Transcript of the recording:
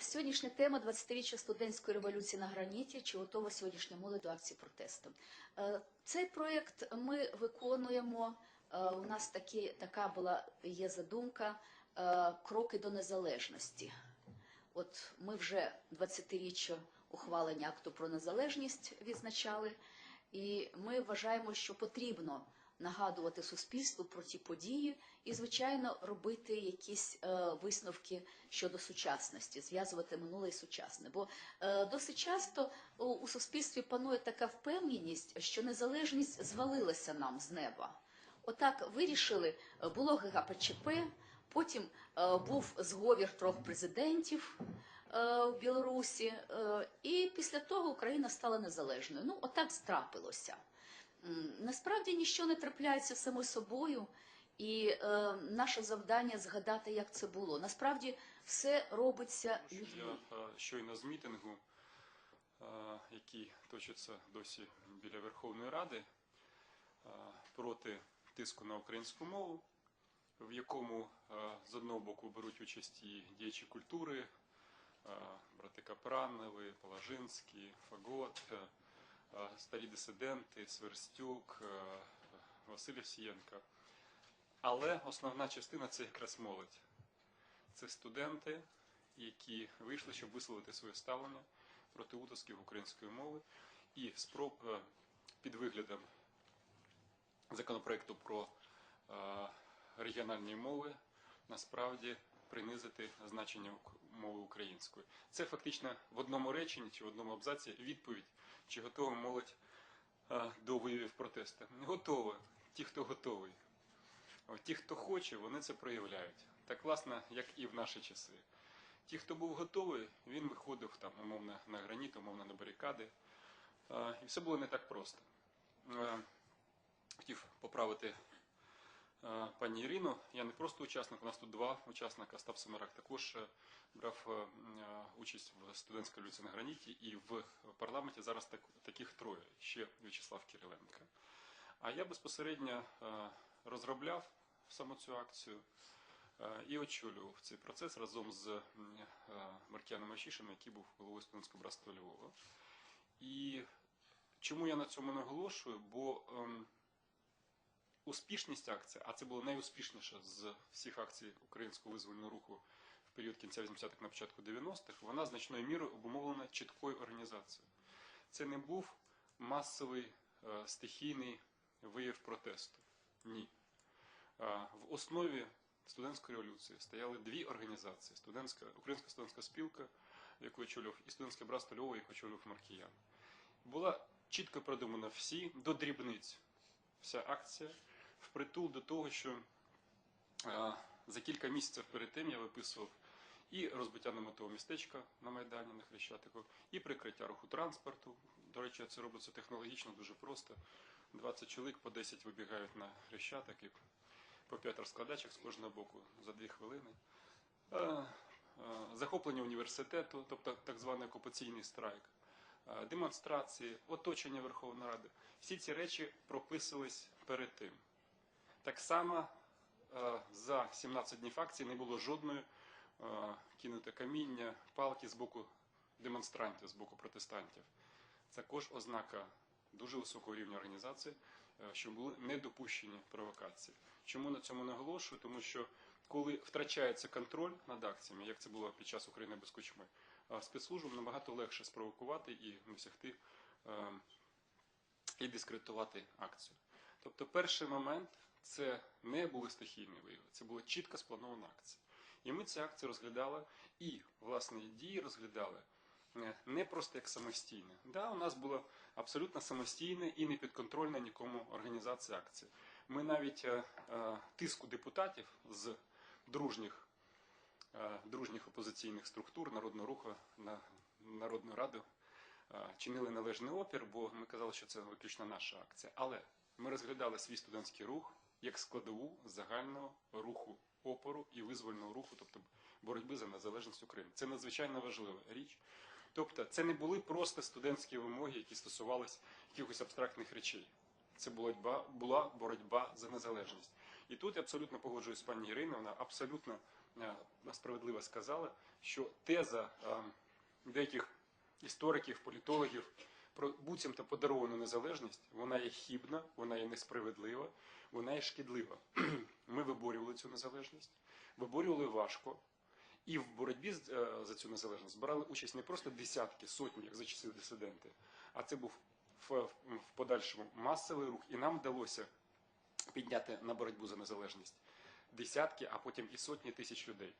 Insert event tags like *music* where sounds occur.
Сьогоднішня тема 20-річчя студентської революції на граніті. Чи готова сьогоднішня молодь до акції протесту? Е, Цей проєкт ми виконуємо. е, У нас такі, така була є задумка е, кроки до незалежності. От ми вже 20-річчя ухвалення акту про незалежність відзначали, і ми вважаємо, що потрібно нагадувати суспільству про ті події і, звичайно, робити якісь е, висновки щодо сучасності, зв'язувати минуле і сучасне. Бо е, досить часто у, суспільстві панує така впевненість, що незалежність звалилася нам з неба. Отак вирішили, е, було ГКПЧП, потім е, був зговір трьох президентів е, в Білорусі, е, і після того Україна стала незалежною. Ну, отак страпилося. Насправді нічого не трапляється само собою, і е, наше завдання згадати, як це було. Насправді все робиться людьми. Я е, щойно з мітингу, е, який точиться досі біля Верховної Ради, е, проти тиску на українську мову, в якому е, з одного боку беруть участь і діячі культури, е, брати Капранови, Положинський, Фагот, е, старі дисиденти, Сверстюк, е, Василь Овсієнко. Але основна частина це якраз молодь. Це студенти, які вийшли, щоб висловити своє ставлення проти утисків української мови і спроб е, під виглядом законопроекту про е, регіональні мови насправді принизити значення мови української. Це фактично в одному реченні чи в одному абзаці відповідь, чи готова молодь е, до виявів протесту. Готова. Ті, хто готовий. Ті, хто хоче, вони це проявляють. Так власне, як і в наші часи. Ті, хто був готовий, він виходив там, умовно, на граніт, умовно на барикади. Е, І все було не так просто. Е, Хотів поправити пані Ірину. Я не просто учасник, у нас тут два учасника. Остап Семерак також е, брав е, е, участь в студентській революції на граніті, і в парламенті зараз так, таких троє. Ще В'ячеслав Кириленко. А я безпосередньо розробляв саме цю акцію і очолював цей процес разом з Маркіаном Ащишином, який був головою студентського братства Львова. І чому я на цьому наголошую? Бо ем, успішність акції, а це було найуспішніше з всіх акцій українського визвольного руху в період кінця 80-х на початку 90-х, вона значною мірою обумовлена чіткою організацією. Це не був масовий е, стихійний вияв протесту. Ні. Е, В основі студентської революції стояли дві організації: студентська, Українська студентська спілка, яку очолював, і студентське братство Львова, яку очолював Маркіян. Була чітко продумана всі до дрібниць вся акція впритул до того, що е, за кілька місяців перед тим я виписував і розбиття наметового містечка на Майдані на Хрещатику, і прикриття руху транспорту. До речі, це робиться технологічно дуже просто. 20 чоловік по 10 вибігають на Хрещатик і по 5 розкладачок з кожного боку за 2 хвилини. Е, е, Захоплення університету, тобто так званий окупаційний страйк, демонстрації, оточення Верховної Ради. Всі ці речі прописувались перед тим. Так само е, за 17 днів акції не було жодної е, кинуте каміння, палки з боку демонстрантів, з боку протестантів. Це також ознака дуже високого рівня організації, е, що були недопущені провокації. Чому на цьому наголошую? Тому що коли втрачається контроль над акціями, як це було під час України без кучми, спецслужбам набагато легше спровокувати і досягти е, і дискредитувати акцію. Тобто, перший момент це не були стихійні вияви, це була чітко спланована акція. І ми ці акції розглядали і власне дії розглядали е, не просто як самостійне. Да, у нас була абсолютно самостійна і не підконтрольна нікому організація акції. Ми навіть е, е, тиску депутатів з дружніх, е, дружніх опозиційних структур Народного руху на Народну Раду е, чинили належний опір, бо ми казали, що це виключно наша акція. Але ми розглядали свій студентський рух як складову загального руху опору і визвольного руху, тобто боротьби за незалежність України. Це надзвичайно важлива річ. Тобто, це не були просто студентські вимоги, які стосувалися якихось абстрактних речей. Це боротьба, була боротьба за незалежність. І тут я абсолютно погоджуюсь з пані Іриною, вона абсолютно е, справедливо сказали, що теза е, деяких істориків, політологів буцімто подаровану незалежність, вона є хібна, вона є несправедлива, вона є шкідлива. *clears throat* Ми виборювали цю незалежність, виборювали важко. І в боротьбі е, за цю незалежність брали участь не просто десятки, сотні, як за часи дисиденти, а це був в, в подальшому масовий рух. І нам вдалося підняти на боротьбу за незалежність десятки, а потім і сотні тисяч людей.